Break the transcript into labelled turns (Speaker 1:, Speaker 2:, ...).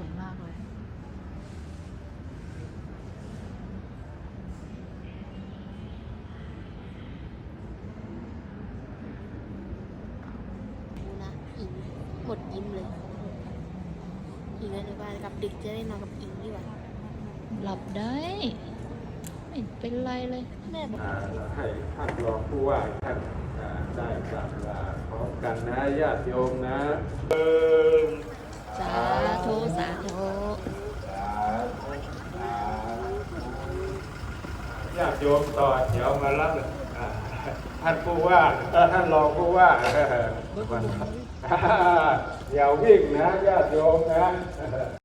Speaker 1: วยมากเลย
Speaker 2: ดูนะอิงหมดยิ้มเลยอิงอะไรบ้างากับดึกจะได้นอนกับอิงดีกว่า
Speaker 1: หลับได้เป็นไรเลย แม่บอก
Speaker 3: ให้ท่านรองผู้ว่าท่านได้กลับลาพร้อมกันนะญาติโยมนะเออ ญาติโยมต่อแถวมารับอ่าท่านผู้ว่าเอ่อท่านรองผู้ว่าวันอย่าวิ่งนะญาติโยมนะ